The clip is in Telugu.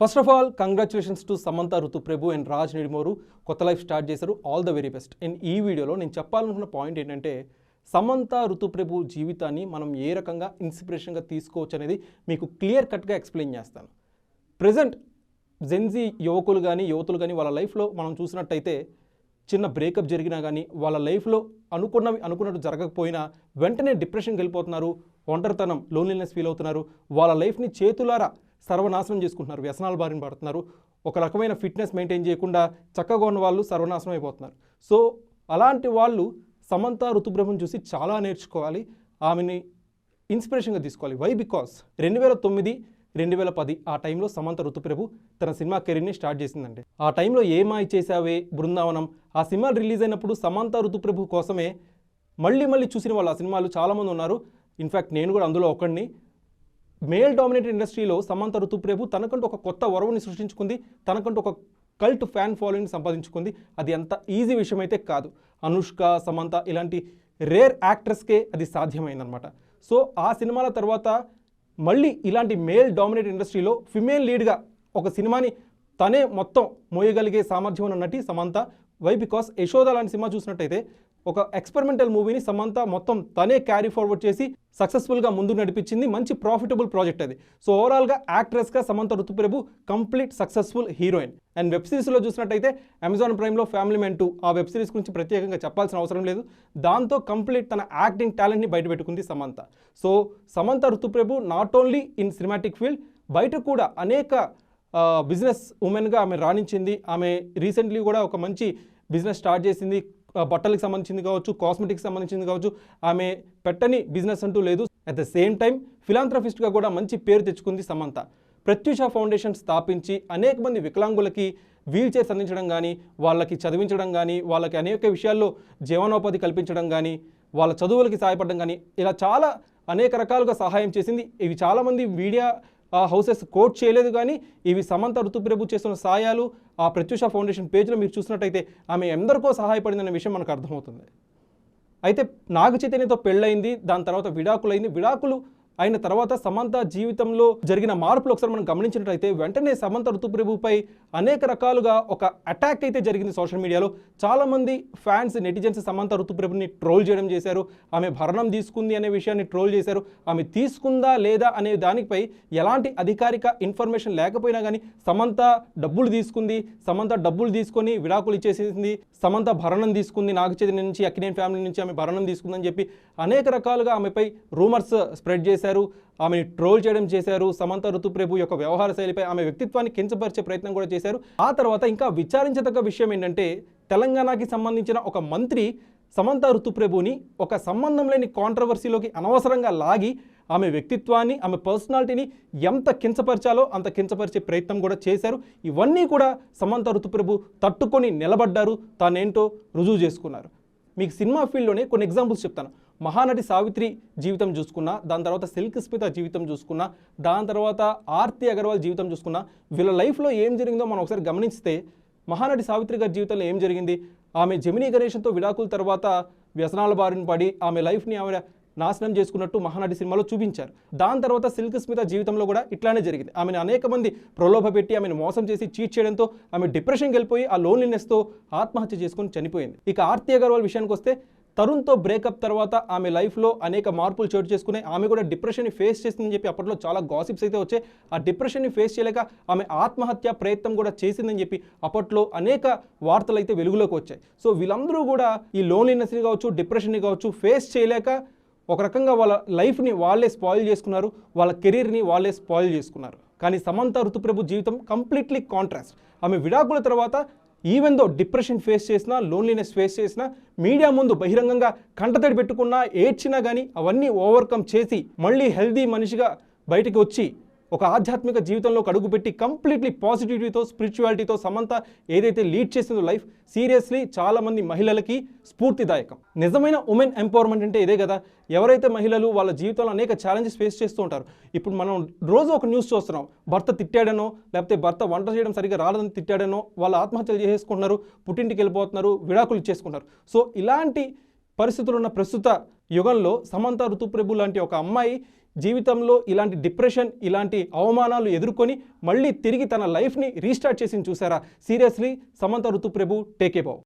First of all congratulations to Samantha Ruth Prabhu and Raj Nidimoru కొత్త లైఫ్ స్టార్ట్ చేశారు. All the very best and ఈ వీడియోలో నేను చెప్పాలనుకున్న పాయింట్ ఏంటంటే సమంత ఋతుప్రభు జీవితాన్ని మనం ఏ రకంగా ఇన్స్పిరేషన్గా తీసుకోవచ్చు అనేది మీకు క్లియర్ కట్గా ఎక్స్ప్లెయిన్ చేస్తాను. ప్రజెంట్ జెన్జీ యువకులు కానీ యువతులు కానీ వాళ్ళ లైఫ్లో మనం చూసినట్టయితే చిన్న బ్రేకప్ జరిగినా కానీ వాళ్ళ లైఫ్లో అనుకున్నవి అనుకున్నట్టు జరగకపోయినా వెంటనే డిప్రెషన్కి వెళ్ళిపోతున్నారు. ఒంటరితనం లోన్లీనెస్ ఫీల్ అవుతున్నారు. వాళ్ళ లైఫ్ని చేతులారా సర్వనాశనం చేసుకుంటున్నారు వ్యసనాల బారిన పడుతున్నారు. ఒక రకమైన ఫిట్నెస్ మెయింటైన్ చేయకుండా చక్కగా ఉన్న వాళ్ళు సర్వనాశనం అయిపోతున్నారు. సో అలాంటి వాళ్ళు సమంత ఋతుబ్రహ్మను చూసి చాలా నేర్చుకోవాలి. ఆమెని ఇన్స్పిరేషన్గా తీసుకోవాలి. వై బికాస్ రెండు వేల తొమ్మిది రెండు వేల పది ఆ టైంలో సమంత ఋతుప్రభు తన సినిమా కెరీర్ని స్టార్ట్ చేసిందండి. ఆ టైంలో ఏమాయి చేసావే బృందావనం? ఆ సినిమా రిలీజ్ అయినప్పుడు సమంత ఋతుప్రభు కోసమే మళ్ళీ మళ్ళీ చూసిన వాళ్ళు ఆ సినిమాలు చాలామంది ఉన్నారు. ఇన్ఫ్యాక్ట్ నేను కూడా అందులో ఒకడిని. మేల్ డామినేటెడ్ ఇండస్ట్రీలో సమంత ఋతుప్రభు తనకంటూ ఒక కొత్త వరవుని సృష్టించుకుంది తనకంటూ ఒక కల్ట్ ఫ్యాన్ ఫాలోయింగ్ సంపాదించుకుంది. అది అంత ఈజీ విషయం అయితే కాదు. అనుష్క సమంత ఇలాంటి రేర్ యాక్ట్రెస్కే అది సాధ్యమైందనమాట సో ఆ సినిమాల తర్వాత మళ్ళీ ఇలాంటి మేల్ డామినేట్ ఇండస్ట్రీలో ఫిమేల్ లీడ్గా ఒక సినిమాని తనే మొత్తం మోయగలిగే సామర్థ్యం ఉన్న నటి సమంత. వై బికాస్ యశోద లాంటి సినిమా చూసినట్టయితే ఒక ఎక్స్పెరిమెంటల్ మూవీని సమంత మొత్తం తనే క్యారీ ఫార్వర్డ్ చేసి సక్సెస్ఫుల్గా ముందు నడిపించింది. మంచి ప్రాఫిటబుల్ ప్రాజెక్ట్ అది. సో ఓవరాల్గా యాక్ట్రెస్గా Samantha Ruth Prabhu complete successful heroine and web సిరీస్లో చూసినట్టయితే అమెజాన్ ప్రైమ్లో ఫ్యామిలీ మెన్ టూ ఆ వెబ్ సిరీస్ గురించి ప్రత్యేకంగా చెప్పాల్సిన అవసరం లేదు. దాంతో కంప్లీట్ తన యాక్టింగ్ టాలెంట్ని బయటపెట్టుకుంది Samantha. So Samantha Ruth Prabhu not only in cinematic field బయట కూడా అనేక బిజినెస్ ఉమెన్గా ఆమె రాణించింది. ఆమె రీసెంట్లీ కూడా ఒక మంచి బిజినెస్ స్టార్ట్ చేసింది. బట్టలకు సంబంధించింది కావచ్చు కాస్మెటిక్స్ సంబంధించింది కావచ్చు ఆమె పెట్టని బిజినెస్ అంటూ లేదు. అట్ ద సేమ్ టైం ఫిలాంథ్రఫిస్ట్గా కూడా మంచి పేరు తెచ్చుకుంది సమంత. ప్రత్యూష ఫౌండేషన్ స్థాపించి అనేక మంది వికలాంగులకి వీల్ చైర్స్ అందించడం కానీ వాళ్ళకి చదివించడం కానీ వాళ్ళకి అనేక విషయాల్లో జీవనోపాధి కల్పించడం కానీ వాళ్ళ చదువులకి సహాయపడడం కానీ ఇలా చాలా అనేక రకాలుగా సహాయం చేసింది. ఇవి చాలామంది మీడియా ఆ హౌసెస్ కోట్ చేయలేదు కానీ ఇవి సమంత ఋతుప్రభు చేస్తున్న సాయాలు ఆ ప్రత్యూష ఫౌండేషన్ పేజ్లో మీరు చూసినట్టయితే ఆమె ఎందరికో సహాయపడిందనే విషయం మనకు అర్థమవుతుంది. అయితే నాగ చైతన్యతో పెళ్ళయింది దాని తర్వాత విడాకులైంది. విడాకులు అయిన తర్వాత సమంత జీవితంలో జరిగిన మార్పులు ఒకసారి మనం గమనించినట్లయితే వెంటనే సమంత ఋతుప్రభుపై అనేక రకాలుగా ఒక అటాక్ అయితే జరిగింది సోషల్ మీడియాలో చాలామంది ఫ్యాన్స్ నెటిజన్స్ సమంత ఋతుప్రభుని ట్రోల్ చేయడం చేశారు. ఆమె భరణం తీసుకుంది అనే విషయాన్ని ట్రోల్ చేశారు. ఆమె తీసుకుందా లేదా అనే దానిపై ఎలాంటి అధికారిక ఇన్ఫర్మేషన్ లేకపోయినా కానీ సమంత డబ్బులు తీసుకుంది. సమంత డబ్బులు తీసుకొని విడాకులు ఇచ్చేసింది. సమంత భరణం తీసుకుంది. నాగ నుంచి అక్కినేని ఫ్యామిలీ నుంచి ఆమె భరణం తీసుకుందని చెప్పి అనేక రకాలుగా ఆమెపై రూమర్స్ స్ప్రెడ్ చేసి చేశారు ఆమెని ట్రోల్ చేయడం చేశారు సమంత ఋతుప్రభు యొక్క వ్యవహార శైలిపై ఆమె వ్యక్తిత్వాన్ని కించపరిచే ప్రయత్నం కూడా చేశారు. ఆ తర్వాత ఇంకా విచారించదగ్గ విషయం ఏంటంటే తెలంగాణకి సంబంధించిన ఒక మంత్రి సమంత ఋతుప్రభుని ఒక సంబంధం లేని కాంట్రవర్సీలోకి అనవసరంగా లాగి ఆమె వ్యక్తిత్వాన్ని ఆమె పర్సనాలిటీని ఎంత కించపరిచాలో అంత కించపరిచే ప్రయత్నం కూడా చేశారు. ఇవన్నీ కూడా సమంత ఋతుప్రభు తట్టుకొని నిలబడ్డారు తానేంటో రుజువు చేసుకున్నారు. మీకు సినిమా ఫీల్డ్లోనే కొన్ని ఎగ్జాంపుల్స్ చెప్తాను. మహానటి సావిత్రి జీవితం చూసుకున్నా దాని తర్వాత సిల్క్ స్మిత జీవితం చూసుకున్నా దాని తర్వాత ఆర్తి అగర్వాల్ జీవితం చూసుకున్నా వీళ్ళ లైఫ్లో ఏం జరిగిందో మనం ఒకసారి గమనిస్తే మహానటి సావిత్రి గారి జీవితంలో ఏం జరిగింది? ఆమె జమినీ గణేశంతో విడాకుల తర్వాత వ్యసనాల బారిన పడి ఆమె లైఫ్ని ఆమె నాశనం చేసుకున్నట్టు మహానటి సినిమాలో చూపించారు. దాని తర్వాత సిల్క్ స్మిత జీవితంలో కూడా ఇట్లానే జరిగింది. ఆమెను అనేక మంది ప్రలోభ పెట్టి ఆమెను మోసం చేసి చీట్ చేయడంతో ఆమె డిప్రెషన్కి వెళ్ళిపోయి ఆ లోన్లీనెస్తో ఆత్మహత్య చేసుకొని చనిపోయింది. ఇక ఆర్తి అగర్వాల్ విషయానికి వస్తే తరుణ్తో బ్రేకప్ తర్వాత ఆమె లైఫ్లో అనేక మార్పులు చోటు చేసుకుని ఆమె కూడా డిప్రెషన్ని ఫేస్ చేసిందని చెప్పి అప్పట్లో చాలా గాసిప్స్ అయితే వచ్చాయి. ఆ డిప్రెషన్ని ఫేస్ చేయలేక ఆమె ఆత్మహత్య ప్రయత్నం కూడా చేసిందని చెప్పి అప్పట్లో అనేక వార్తలు అయితే వెలుగులోకి వచ్చాయి. సో వీళ్ళందరూ కూడా ఈ లోన్లీనెస్ని కావచ్చు డిప్రెషన్ని కావచ్చు ఫేస్ చేయలేక ఒక రకంగా వాళ్ళ లైఫ్ని వాళ్ళే స్పాయిల్ చేసుకున్నారు. వాళ్ళ కెరీర్ని వాళ్ళే స్పాయిల్ చేసుకున్నారు. కానీ సమంత ఋతుప్రభు జీవితం కంప్లీట్లీ కాంట్రాస్ట్. ఆమె విడాకుల తర్వాత ఈవెన్ దో డిప్రెషన్ ఫేస్ చేసినా లోన్లీనెస్ ఫేస్ చేసినా మీడియా ముందు బహిరంగంగా కంటతడి పెట్టుకున్నా ఏడ్చినా కానీ అవన్నీ ఓవర్కమ్ చేసి మళ్ళీ హెల్దీ మనిషిగా బయటికి వచ్చి ఒక ఆధ్యాత్మిక జీవితంలోకి అడుగుపెట్టి కంప్లీట్లీ పాజిటివిటీతో స్పిరిచువాలిటీతో సమంత ఏదైతే లీడ్ చేసిందో లైఫ్ సీరియస్లీ చాలామంది మహిళలకి స్ఫూర్తిదాయకం. నిజమైన ఉమెన్ ఎంపవర్మెంట్ అంటే ఇదే కదా. ఎవరైతే మహిళలు వాళ్ళ జీవితంలో అనేక ఛాలెంజెస్ ఫేస్ చేస్తూ ఉంటారు ఇప్పుడు మనం రోజు ఒక న్యూస్ చూస్తున్నాం. భర్త తిట్టాడనో లేకపోతే భర్త వంట చేయడం సరిగ్గా రాలేదని తిట్టాడనో వాళ్ళు ఆత్మహత్యలు చేసుకుంటున్నారు పుట్టింటికి వెళ్ళిపోతున్నారు విడాకులు ఇచ్చేసుకుంటారు సో ఇలాంటి పరిస్థితులు ఉన్న ప్రస్తుత యుగంలో సమంత ఋతుప్రభు లాంటి ఒక అమ్మాయి జీవితంలో ఇలాంటి డిప్రెషన్ ఇలాంటి అవమానాలు ఎదుర్కొని మళ్ళీ తిరిగి తన లైఫ్ని రీస్టార్ట్ చేసింది చూసారా? సీరియస్లీ సమంత ఋతుప్రభు టేకే బావ్